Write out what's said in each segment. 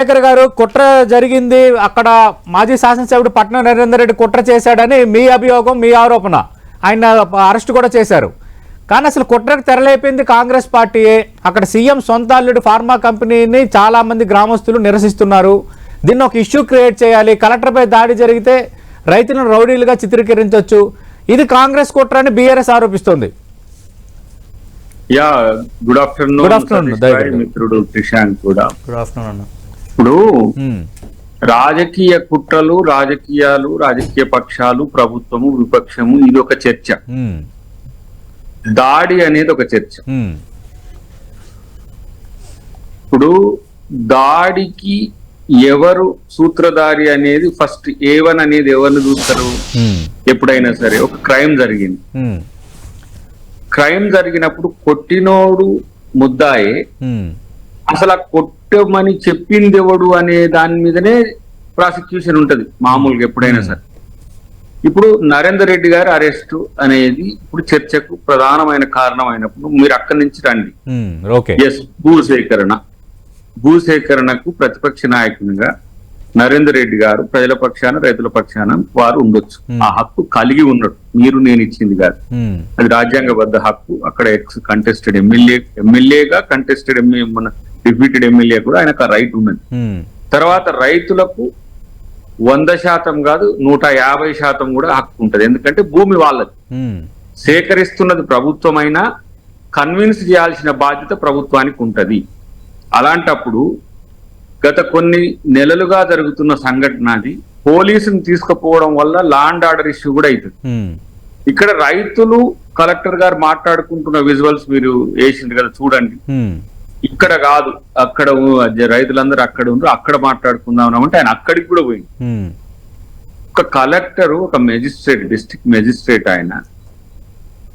శేఖర్ గారు కుట్ర జరిగింది. అక్కడ మాజీ శాసనసభ్యుడు పట్నం నరేందర్ రెడ్డి కుట్ర చేశాడని మీ అభియోగం మీ ఆరోపణ. ఆయన అరెస్ట్ కూడా చేశారు. కానీ అసలు కుట్రకు తెరలేపింది కాంగ్రెస్ పార్టీయే. అక్కడ సీఎం సొంత అల్లుడు ఫార్మా కంపెనీని చాలా మంది గ్రామస్తులు నిరసిస్తున్నారు. దీన్ని ఒక ఇష్యూ క్రియేట్ చేయాలి. కలెక్టర్పై దాడి జరిగితే రైతులను రౌడీలుగా చిత్రీకరించవచ్చు ఇది కాంగ్రెస్ కుట్ర అని బీఆర్ఎస్ ఆరోపిస్తోంది. యా గుడ్ ఆఫ్టర్నూన్ దయచేసి. గారి మిత్రుడు క్రిషాంక్ కూడా. గుడ్ ఆఫ్టర్నూన్ అన్న. ఇప్పుడు రాజకీయ కుట్రలు రాజకీయాలు రాజకీయ పక్షాలు ప్రభుత్వము విపక్షము ఇది ఒక చర్చ. దాడి అనేది ఒక చర్చ. ఇప్పుడు దాడికి ఎవరు సూత్రధారి అనేది ఫస్ట్ ఏవన్ అనేది ఎవరిని చూస్తారు? ఎప్పుడైనా సరే ఒక క్రైమ్ జరిగింది. క్రైమ్ జరిగినప్పుడు కొట్టినోడు ముద్దాయే. అసలు ఆ కొట్టమని చెప్పింది ఎవడు అనే దాని మీదనే ప్రాసిక్యూషన్ ఉంటది మామూలుగా ఎప్పుడైనా సరే. ఇప్పుడు నరేందర్ రెడ్డి గారి అరెస్ట్ అనేది ఇప్పుడు చర్చకు ప్రధానమైన కారణం అయినప్పుడు మీరు అక్కడి నుంచి రండి. ఎస్ భూసేకరణ. భూసేకరణకు ప్రతిపక్ష నాయకునిగా నరేందర్ రెడ్డి గారు ప్రజల పక్షాన రైతుల పక్షాన వారు ఉండొచ్చు. ఆ హక్కు కలిగి ఉన్నట్టు మీరు నేను ఇచ్చింది కాదు. అది రాజ్యాంగబద్ధ హక్కు. అక్కడ ఎక్స్ కంటెస్టెడ్ ఎమ్మెల్యే ఎమ్మెల్యేగా కంటెస్టెడ్ ఎమ్మెల్యే మన డిప్యూటెడ్ ఎమ్మెల్యే కూడా ఆయనకు ఆ రైట్ ఉన్నది. తర్వాత రైతులకు వంద శాతం కాదు నూట యాభై శాతం కూడా హక్కు ఉంటది. ఎందుకంటే భూమి వాళ్ళది. సేకరిస్తున్నది ప్రభుత్వమైనా కన్విన్స్ చేయాల్సిన బాధ్యత ప్రభుత్వానికి ఉంటది. అలాంటప్పుడు గత కొన్ని నెలలుగా జరుగుతున్న సంఘటన అది పోలీసుని తీసుకుపోవడం వల్ల లాండ్ ఆర్డర్ ఇష్యూ కూడా అవుతుంది ఇక్కడ రైతులు కలెక్టర్ గారు మాట్లాడుకుంటున్న విజువల్స్ మీరు వేసింది కదా చూడండి. ఇక్కడ కాదు అక్కడ రైతులందరూ అక్కడ ఉన్నారు అక్కడ మాట్లాడుకుందాం అంటే ఆయన అక్కడికి కూడా పోయింది ఒక కలెక్టర్ ఒక మెజిస్ట్రేట్ డిస్ట్రిక్ట్ మెజిస్ట్రేట్ ఆయన.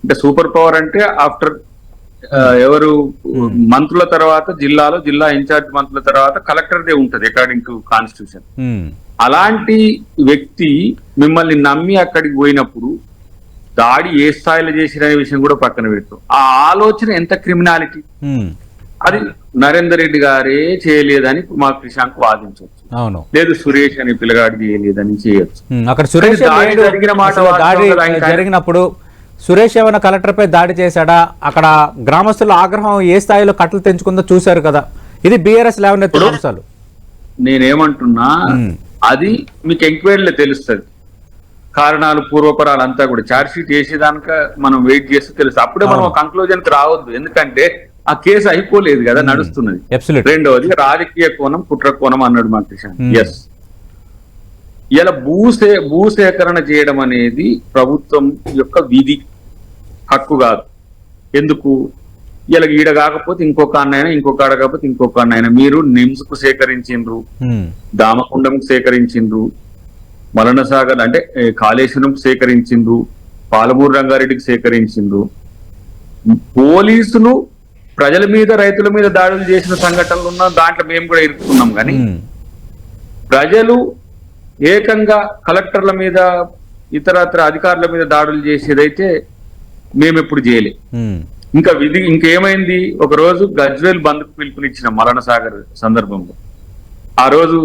అంటే సూపర్ పవర్ అంటే ఆఫ్టర్ ఎవరు మంత్రుల తర్వాత జిల్లాలో జిల్లా ఇన్ఛార్జ్ మంత్రుల తర్వాత కలెక్టర్ దే ఉంటది అకార్డింగ్ టు కాన్స్టిట్యూషన్ అలాంటి వ్యక్తి మిమ్మల్ని నమ్మి అక్కడికి పోయినప్పుడు దాడి ఏ స్థాయిలో చేసిరనే విషయం కూడా పక్కన పెట్టు. ఆ ఆలోచన ఎంత క్రిమినాలిటీ? అది నరేందర్ రెడ్డి గారే చేయలేదని మా క్రిషాంక్ వాదించవచ్చు. అవును. లేదు సురేష్ అనే పిల్లగాడు చేయలేదని చేయొచ్చు. అక్కడ సురేష్. జరిగిన మాట దాడి జరిగినప్పుడు సురేష్ ఏమైనా కలెక్టర్ పై దాడి చేశాడా? అక్కడ గ్రామస్తుల ఆగ్రహం ఏ స్థాయిలో కట్టలు తెంచుకుందో చూశారు కదా. ఇది బీఆర్ఎస్ లేవనెత్తిన అంశాలు. నేనేమంటున్నా. అది మీకు ఎంక్వైరీలో తెలుస్తుంది. కారణాలు పూర్వపరాలు అంతా కూడా. చార్జ్ షీట్ వేసేదానిక మనం వెయిట్ చేస్తే తెలుసు అప్పుడే మనం. కంక్లూజన్కి రావద్దు. ఎందుకంటే ఆ కేసు అయిపోలేదు కదా నడుస్తున్నది. Absolute. రెండవది రాజకీయ కోణం కుట్ర కోణం అన్నాడు మా కిషన్. ఎస్ ఇలా భూసే భూసేకరణ చేయడం అనేది ప్రభుత్వం యొక్క విధి హక్కు కాదు. ఎందుకు? ఇలా ఈడ కాకపోతే ఇంకొక అన్నైనా ఇంకొక ఆడ కాకపోతే ఇంకొక అన్నైనా మీరు నిమ్స్కు సేకరించిండ్రు ఉమ్, దామకుండం సేకరించిండ్రు మలన సాగర్ అంటే ఏ, కాళేశ్వరం సేకరించిండ్రు పాలమూరు రంగారెడ్డికి సేకరించిండ్రు. పోలీసులు ప్రజల మీద రైతుల మీద దాడులు చేసిన సంఘటనలు ఉన్న దాంట్లో మేము కూడా ఇరుక్కున్నాం కానీ ప్రజలు ఏకంగా కలెక్టర్ల మీద ఇతరత్ర అధికారుల మీద దాడులు చేసేదైతే మేము ఎప్పుడు చేయలే. ఇంకా విధి ఇంకేమైంది? ఒక రోజు గజ్వేల్ బంద్కు పిలుపునిచ్చిన మలన సాగర్ సందర్భంలో. ఆ రోజు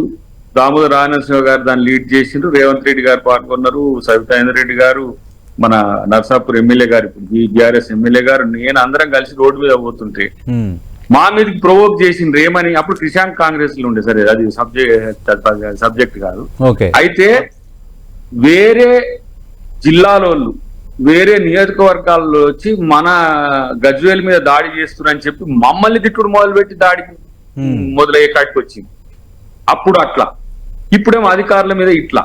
దామోదర్ రాజనరసింహ గారు దాన్ని లీడ్ చేసిండ్రు. రేవంత్ రెడ్డి గారు పాల్గొన్నారు. సవితాంద్ర రెడ్డి గారు మన నర్సాపూర్ ఎమ్మెల్యే గారు ఇప్పుడు బీఆర్ఎస్ ఎమ్మెల్యే గారు నేను అందరం కలిసి రోడ్డు మీద పోతుంటే ఉమ్, మా మీదకి ప్రొవోక్ చేసిండ్రు ఏమని అప్పుడు క్రిషాంక్ కాంగ్రెస్లో ఉండే సరే అది సబ్జెక్ట్ సబ్జెక్ట్ కాదు. అయితే వేరే జిల్లాలోళ్ళు వేరే నియోజకవర్గాల్లో వచ్చి మన గజ్వేల్ మీద దాడి చేస్తున్నారని చెప్పి మమ్మల్ని తిట్టుడు మొదలుపెట్టి దాడికి Hmm. మొదలయ్యే కాడికి వచ్చింది. అప్పుడు అట్లా. ఇప్పుడేమో అధికారుల మీద ఇట్లా.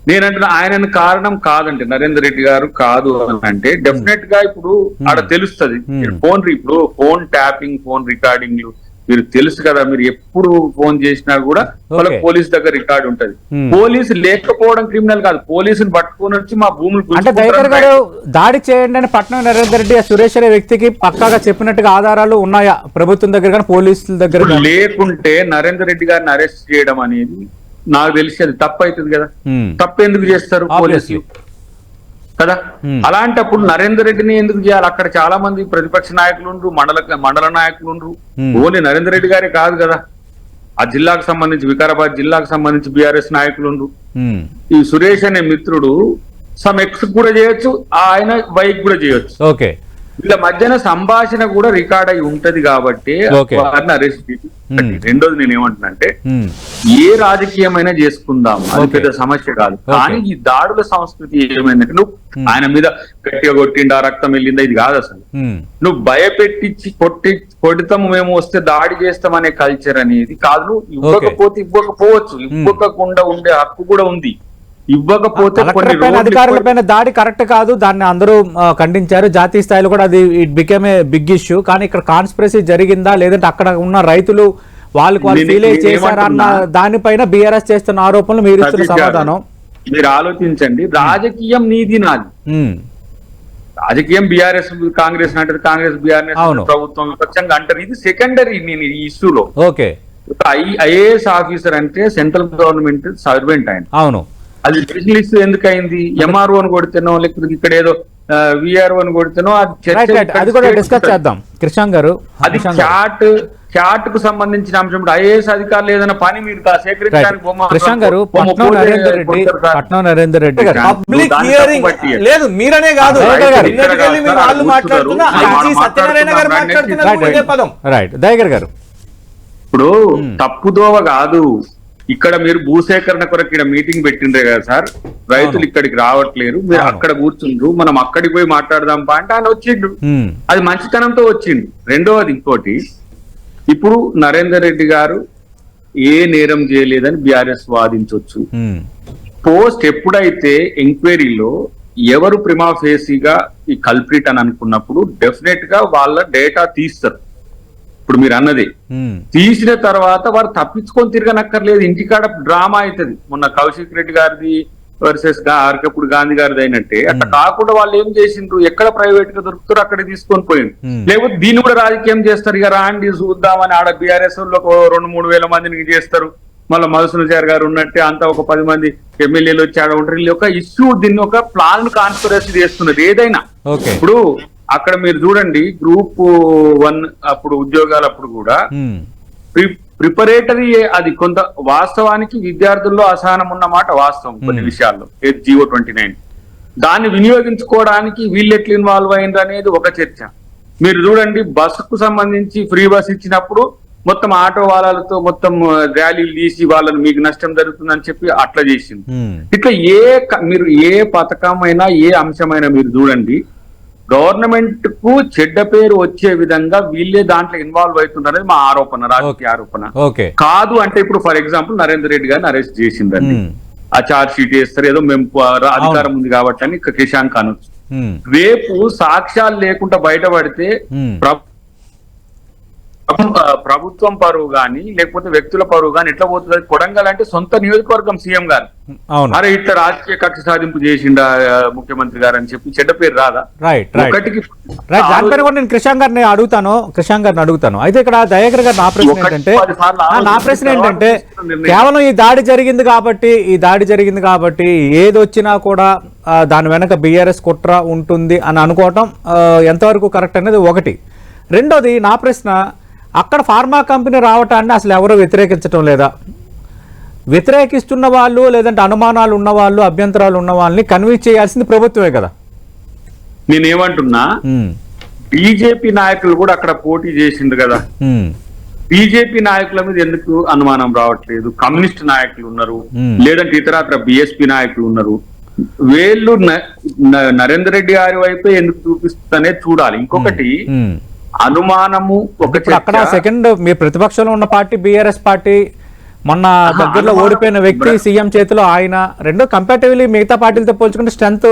నేనంటున్నా ఆయన కారణం కాదండి నరేందర్ రెడ్డి గారు కాదు అని అంటే డెఫినెట్గా ఇప్పుడు ఆడ తెలుస్తది Hmm. ఫోన్ ఇప్పుడు ఫోన్ ట్యాపింగ్ ఫోన్ రికార్డింగ్లు మీరు తెలుసు కదా మీరు ఎప్పుడు ఫోన్ చేసినా కూడా వాళ్ళ Okay. పోలీస్ దగ్గర రికార్డు ఉంటది Hmm. పోలీసు లేకపోవడం క్రిమినల్ కాదు పోలీసుని పట్టుకొని వచ్చి మా భూములు అంటే దయాకర్ గారు దాడి చేయండి అని పట్నం నరేందర్ రెడ్డి ఆ సురేష్ అనే వ్యక్తికి పక్కాగా చెప్పినట్టుగా ఆధారాలు ఉన్నాయా ప్రభుత్వం దగ్గర కానీ పోలీసుల దగ్గర? లేకుంటే నరేందర్ రెడ్డి గారిని అరెస్ట్ చేయడం అనేది నాకు తెలిసి అది తప్పు అవుతుంది కదా. తప్పు ఎందుకు చేస్తారు. పోలీసులు? కదా. అలాంటప్పుడు నరేందర్ రెడ్డిని ఎందుకు చేయాలి? అక్కడ చాలా మంది ప్రతిపక్ష నాయకులు మండల మండల నాయకులు. ఓన్లీ నరేందర్ రెడ్డి గారే కాదు కదా. ఆ జిల్లాకు సంబంధించి వికారాబాద్ జిల్లాకు సంబంధించి బీఆర్ఎస్ నాయకులు ఈ సురేష్ అనే మిత్రుడు సమ్ ఎక్స్ కూడా చేయొచ్చు ఆయన వైక్ కూడా చేయొచ్చు. ఓకే. వీళ్ళ మధ్యన సంభాషణ కూడా రికార్డ్ అయి ఉంటది కాబట్టి. వారిని అరెస్ట్ Hmm. రెండోది నేను ఏమంటున్నా ఉమ్, ఏ రాజకీయమైనా చేసుకుందాం. అది. పెద్ద సమస్య కాదు. కానీ ఈ దాడుల సంస్కృతి ఏమైందంటే నువ్వు Hmm. ఆయన మీద గట్టిగా కొట్టిండా రక్తం వెళ్ళిందా ఇది కాదు అసలు. నువ్వు భయపెట్టించి కొట్టి కొడతాము మేము వస్తే దాడి చేస్తామనే కల్చర్ అనేది కాదు. నువ్వు ఇవ్వకపోతే ఇవ్వకపోవచ్చు. ఇవ్వకుండా ఉండే హక్కు కూడా ఉంది. ఇవ్వకపోతే కొన్ని కలెక్టర్ పైన రోడ్లు అధికారుల పైన దాడి కరెక్ట్ కాదు. దాన్ని అందరూ ఖండించారు. జాతీయ స్థాయిలో కూడా అది it became a big issue కానీ ఇక్కడ కాన్స్పిరసీ జరిగిందా? లేదంటే అక్కడ ఉన్న రైతులు వాళ్ళకి వాళ్ళు ఫీల్ అయ్యి నేను చేశారా అన్న ఏమంటున్నా? దానిపైన బీఆర్ఎస్ చేస్తున్న ఆరోపణలు మీరు ఇస్తున్న సమాధానం. మీరు ఆలోచించండి. రాజకీయం నీది నాది. ఉమ్, రాజకీయం బీఆర్ఎస్ కాంగ్రెస్ అంటారు కాంగ్రెస్ బీఆర్ఎస్. ప్రభుత్వం విపక్షంగా అంటారు. ఇది సెకండరీ నేను ఈ ఇష్యూలో ఓకే ఐఏఎస్ ఆఫీసర్ అంటే సెంట్రల్ గవర్నమెంట్ సర్వెంట్ ఆయన. అవును. అది స్పెషల్ ఇష్యూ ఎందుకు అయింది ఎంఆర్ఓ అని కొడితేనో లేకపోతే ఇక్కడ ఏదో విఆర్ఓ అని కొడితేనో అది కూడా డిస్కస్. చేద్దాం. కృష్ణాంగ్ గారు అది. చాట్ చాట్కు సంబంధించిన అంశం. ఐఏఎస్ అధికారులు ఏదైనా పని మీరు సేకరించడానికి కృష్ణాంగ్ గారు పట్నం నరేందర్ రెడ్డి. పట్నం నరేందర్ రెడ్డి గారు. Public hearing. లేదు మీరనే కాదు. రైట్ దయగర్ గారు ఇప్పుడు Hmm. తప్పుదోవ కాదు. ఇక్కడ మీరు భూసేకరణ కొరకు ఇక్కడ మీటింగ్ పెట్టిండ్రే కదా సార్. రైతులు. ఇక్కడికి రావట్లేరు. మీరు. అక్కడ కూర్చుండ్రు. మనం అక్కడికి పోయి మాట్లాడదాం పా అంటే ఆయన వచ్చిండు. అది మంచితనంతో వచ్చింది రెండవది ఇంకోటి ఇప్పుడు నరేందర్ రెడ్డి గారు ఏ నేరం చేయలేదని బీఆర్ఎస్ వాదించవచ్చు పోస్ట్ ఎప్పుడైతే ఎంక్వైరీలో ఎవరు ప్రిమా ఫేసీగా ఈ కల్ప్రిట్ అని అనుకున్నప్పుడు డెఫినెట్గా వాళ్ళ డేటా తీస్తారు. ఇప్పుడు మీరు అన్నది. తీసిన తర్వాత వారు తప్పించుకొని తిరగనక్కర్లేదు. ఇంటికాడ డ్రామా అవుతుంది మొన్న కౌశిక్ రెడ్డి గారిది వర్సెస్ అరకప్పుడు గాంధీ గారిది అయినట్టే. అట్లా కాకుండా వాళ్ళు ఏం చేసిండ్రు? ఎక్కడ ప్రైవేట్గా దొరుకుతారో అక్కడ తీసుకొని పోయింది. లేకపోతే దీన్ని కూడా రాజకీయం చేస్తారు. ఇక రాండి చూద్దామని ఆడ బీఆర్ఎస్ ఒక రెండు మూడు వేల మందిని చేస్తారు. మళ్ళీ మధుసూదన్ గారు ఉన్నట్టే అంతా ఒక పది మంది ఎమ్మెల్యేలు వచ్చి ఆడ ఉంటారు. వీళ్ళు ఒక ఇష్యూ దీన్ని ఒక ప్లాన్ కాన్స్పిరసీ చేస్తున్నది ఏదైనా. ఇప్పుడు అక్కడ మీరు చూడండి గ్రూప్ వన్ అప్పుడు ఉద్యోగాలు అప్పుడు కూడా ప్రిపరేటరీ అది కొంత వాస్తవానికి విద్యార్థుల్లో అసహనం ఉన్న మాట వాస్తవం కొన్ని. విషయాల్లో. G O twenty nine. దాన్ని వినియోగించుకోవడానికి వీళ్ళు ఎట్లా ఇన్వాల్వ్ అయింది అనేది ఒక చర్చ. మీరు చూడండి బస్సుకు సంబంధించి ఫ్రీ బస్ ఇచ్చినప్పుడు మొత్తం ఆటో వాళ్ళతో మొత్తం ర్యాలీలు తీసి వాళ్ళని మీకు నష్టం జరుగుతుందని చెప్పి అట్లా చేసింది. ఇట్లా ఏ మీరు ఏ పథకమైనా ఏ అంశమైనా మీరు చూడండి గవర్నమెంట్కు చెడ్డ పేరు వచ్చే విధంగా వీళ్ళే దాంట్లో ఇన్వాల్వ్ అవుతున్నారనేది మా ఆరోపణ రాజకీయ ఆరోపణ. కాదు అంటే ఇప్పుడు ఫర్ ఎగ్జాంపుల్ నరేందర్ రెడ్డి గారిని అరెస్ట్ చేసిందండి. ఆ చార్జ్ షీట్ వేస్తారు ఏదో మేము అధికారం ఉంది కాబట్టి అని కిషాన్ అనొచ్చు ఉమ్, రేపు సాక్ష్యాలు లేకుండా బయటపడితే ప్రభుత్వం పరువు గాని లేకపోతే వ్యక్తుల పరువు గాని ఎట్లా పోతుంది? కొడంగల్ అంటే సొంత నియోజకవర్గం సీఎం గారు. అవును. అరే ఇట్లా రాజకీయ కక్ష సాధింపు చేసిండా ముఖ్యమంత్రి గారు అని చెప్పి చెడ్డ పేరు రాదా? రైట్ ఒకటికి దానిపైన కూడా నేను కృషాంక్ గారిని అడుగుతాను కృషాంక్ గారిని అడుగుతాను. అయితే ఇక్కడ దయాకర్ గారు నా ప్రశ్న ఏంటంటే నా ప్రశ్న ఏంటంటే. కేవలం ఈ దాడి జరిగింది కాబట్టి ఈ దాడి జరిగింది కాబట్టి ఏది వచ్చినా కూడా దాని వెనక బీఆర్ఎస్ కుట్ర ఉంటుంది అని అనుకోవటం ఎంతవరకు కరెక్ట్ అనేది ఒకటి. రెండోది నా ప్రశ్న అక్కడ ఫార్మా కంపెనీ రావటాన్ని అసలు ఎవరు వ్యతిరేకించటం లేదా? వ్యతిరేకిస్తున్న వాళ్ళు లేదంటే అనుమానాలు ఉన్న వాళ్ళు అభ్యంతరాలు ఉన్న వాళ్ళని కన్విన్స్ చేయాల్సింది ప్రభుత్వమే కదా. నేనేమంటున్నా బీజేపీ నాయకులు కూడా అక్కడ పోటీ చేసిండు కదా. బీజేపీ నాయకుల మీద ఎందుకు అనుమానం రావట్లేదు? కమ్యూనిస్ట్ నాయకులు ఉన్నారు. లేదంటే ఇతరత్ర బిఎస్పీ నాయకులు ఉన్నారు. వీళ్ళు నరేందర్ రెడ్డి గారి వైపే ఎందుకు చూపిస్తుందనే చూడాలి. ఇంకొకటి. అనుమానము ఒక ఇప్పుడు అక్కడ. సెకండ్ మీ ప్రతిపక్షంలో ఉన్న పార్టీ బీఆర్ఎస్ పార్టీ మొన్న దగ్గరలో ఓడిపోయిన వ్యక్తి సీఎం చేతిలో ఆయన రెండు కంపారిటివ్లీ మిగతా పార్టీలతో పోల్చుకుంటే స్ట్రెంత్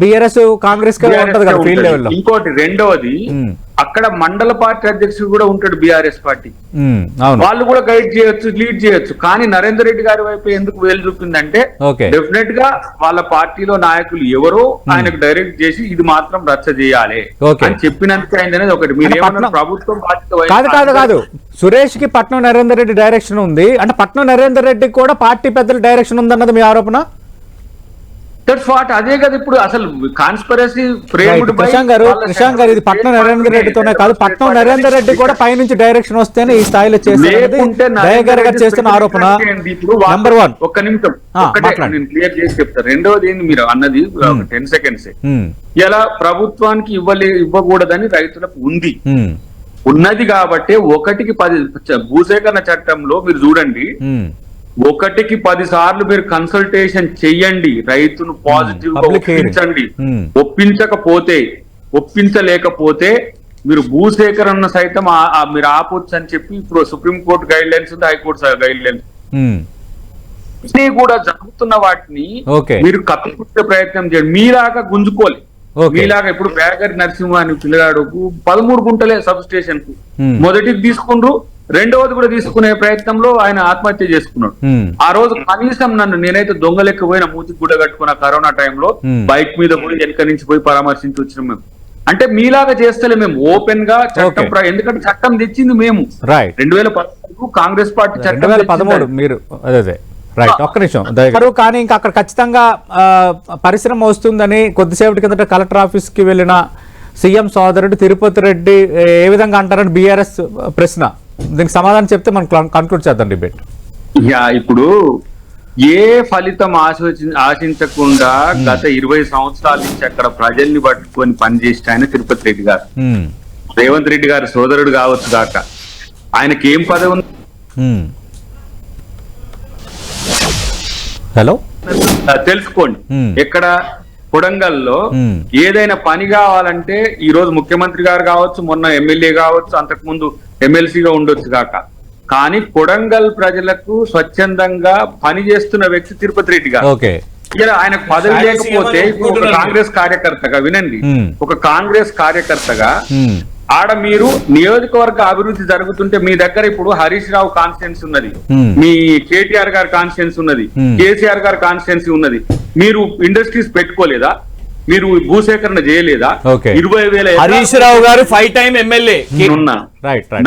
బీఆర్ఎస్ కాంగ్రెస్ కే ఉంటది కదా కే ఫీల్డ్ ఉంటది. లెవెల్లో ఇంకోటి రెండవది అక్కడ మండల పార్టీ అధ్యక్షుడు కూడా ఉంటాడు బీఆర్ఎస్ పార్టీ. వాళ్ళు కూడా గైడ్ చేయొచ్చు లీడ్ చేయొచ్చు. కానీ నరేందర్ రెడ్డి గారి వైపు ఎందుకు వేలు చూపిందంటే. డెఫినెట్గా వాళ్ళ పార్టీలో నాయకులు ఎవరో ఆయనకు డైరెక్ట్ చేసి ఇది మాత్రం రచ్చ చేయాలి. అని చెప్పినందుకు అయింది అనేది ఒకటి. మీరు పట్నం- ప్రభుత్వం. కాదు కాదు కాదు. సురేష్కి పట్నం నరేందర్ రెడ్డి డైరెక్షన్ ఉంది. అంటే పట్నం నరేందర్ రెడ్డికి కూడా పార్టీ పెద్దల డైరెక్షన్ ఉందన్నది మీ ఆరోపణ? దట్స్ వాట్ అదే కదా ఇప్పుడు అసలు కాన్స్పరసీ రైట్. ప్రశాంత్ గారు ప్రశాంత్ గారు ఇది పట్నం నరేందర్ రెడ్డితోనే కాదు పట్నం నరేందర్ రెడ్డి కూడా పైనుంచి డైరెక్షన్ వస్తేనే ఈ స్థాయిలో గారు చేస్తున్న ఆరోపణ. నెంబర్ వన్ ఒక్క నిమిషం. నేను క్లియర్ చేసి చెప్తా. రెండోది ఏంది మీరు అన్నది టెన్ సెకండ్స్ ఇలా ప్రభుత్వానికి ఇవ్వలే ఇవ్వకూడదని రైతులకు ఉంది. ఉన్నది కాబట్టి ఒకటికి పది భూసేకరణ చట్టంలో మీరు చూడండి. ఒకటికి పది సార్లు మీరు కన్సల్టేషన్ చెయ్యండి రైతును పాజిటివ్గా. ఒప్పించండి Hmm. ఒప్పించకపోతే ఒప్పించలేకపోతే మీరు భూసేకరణ సైతం మీరు ఆపొచ్చు అని చెప్పి ఇప్పుడు సుప్రీం కోర్టు గైడ్ లైన్స్ ఉంది హైకోర్టు గైడ్ లైన్స్ ఇవన్నీ కూడా జరుగుతున్న వాటిని. మీరు కప్పిపుచ్చే ప్రయత్నం చేయండి మీలాగా గుంజుకోవాలి. మీలాగా ఇప్పుడు బ్యాగర్ నరసింహ అని పిల్లగాడుకు పదమూడు గుంటలే సబ్ స్టేషన్కు Hmm. మొదటిది తీసుకుండ్రు రెండవది కూడా తీసుకునే ప్రయత్నంలో ఆయన ఆత్మహత్య చేసుకున్నాడు. ఆ రోజు కనీసం నన్ను నేనైతే దొంగలెక్క పోయిన మూతి గుడ్డ కట్టుకున్న కరోనా టైంలో. బైక్ మీద పోయి వెనక నుంచి పోయి పరామర్శించి వచ్చినాం మేము. అంటే మీలాగా చేస్తలే మేము. ఓపెన్గా చట్టం ఎందుకంటే చట్టం తెచ్చింది మేము. రైట్ రెండు వేల పదమూడు కాంగ్రెస్ పార్టీ రెండు చట్టం వేల పదమూడు. మీరు అదే అదే. రైట్ ఒక్క నిమిషం. కానీ ఇంకా అక్కడ ఖచ్చితంగా పరిశ్రమ వస్తుందని కొద్దిసేపటి కిందట కలెక్టర్ ఆఫీస్కి వెళ్ళిన సీఎం సోదరుడు తిరుపతి రెడ్డి ఏ విధంగా అంటారని బీఆర్ఎస్ ప్రశ్న. దీనికి సమాధానం చెప్తే మనం కన్క్లూడ్ చేద్దాం డిబేట్ యా ఇప్పుడు ఏ ఫలితం ఆశించి ఆశించకుండా గత ఇరవై సంవత్సరాల నుంచి అక్కడ ప్రజల్ని పట్టుకొని పనిచేసిన ఆయన తిరుపతి రెడ్డి గారు. రేవంత్ రెడ్డి గారి సోదరుడు కావచ్చు గాక. ఆయనకి ఏం పదవి ఉంది? హలో ఆ, తెలుసుకోండి. Hmm. ఎక్కడ కొడంగల్లో. ఏదైనా పని కావాలంటే ఈ రోజు ముఖ్యమంత్రి గారు కావచ్చు మొన్న ఎమ్మెల్యే కావచ్చు అంతకు ముందు ఎమ్మెల్సీగా ఉండొచ్చు కాక కానీ కొడంగల్ ప్రజలకు స్వచ్ఛందంగా పని చేస్తున్న వ్యక్తి తిరుపతి రెడ్డి గారు ఓకే ఇలా ఆయనకు పదవి ఆయన లేకపోతే ఒక. కాంగ్రెస్ కార్యకర్తగా వినండి. ఒక కాంగ్రెస్ కార్యకర్తగా. ఆడ మీరు నియోజకవర్గ అభివృద్ధి జరుగుతుంటే మీ దగ్గర ఇప్పుడు హరీష్ రావు కాన్స్టిట్యున్సీ ఉన్నది. మీ కేటీఆర్ గారి కాన్స్టిట్యున్సీ ఉన్నది. కేసీఆర్ గారి కాన్స్టిట్యున్సీ ఉన్నది మీరు ఇండస్ట్రీస్ పెట్టుకోలేదా? మీరు భూసేకరణ చేయలేదా. ఇరవై వేల హరీష్ రావు గారు ఫైవ్ టైం ఎమ్మెల్యే. ఉన్నా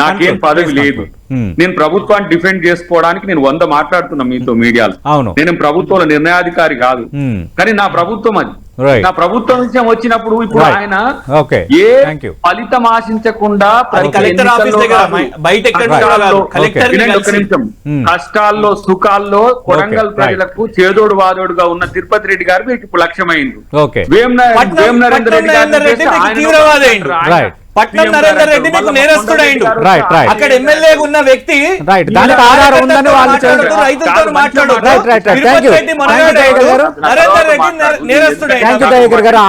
నాకేం పదవి లేదు Hmm. నేను ప్రభుత్వాన్ని డిఫెండ్ చేసుకోవడానికి నేను వంద మాట్లాడుతున్నా మీతో మీడియాలో అవును. నేను ప్రభుత్వంలో నిర్ణయాధికారి కాదు Hmm. కానీ నా ప్రభుత్వం అది. నా ప్రభుత్వం నుంచి వచ్చినప్పుడు ఇప్పుడు. ఆయన. ఏ. ఫలితం ఆశించకుండా. కష్టాల్లో-. నిమిషం Hmm. సుఖాల్లో కొడంగల్ Okay. ప్రజలకు చేదోడు వాదోడుగా ఉన్న తిరుపతి రెడ్డి గారు మీకు ఇప్పుడు లక్ష్యమైంది వేమ నరేందర్ రెడ్డి గారిని పట్నం నరేందర్ రెడ్డి మీకు నేరస్తుడైండు. Right, right. అక్కడ ఎమ్మెల్యే ఉన్న వ్యక్తి. ఇలా దానికి ఆధారం ఉందని వాళ్ళు. రైతులతో you, మనగాడు దయాకర్ గారు. నరేందర్ రెడ్డి నేరస్తుడైండు థ్యాంక్ యూ దయాకర్ గారు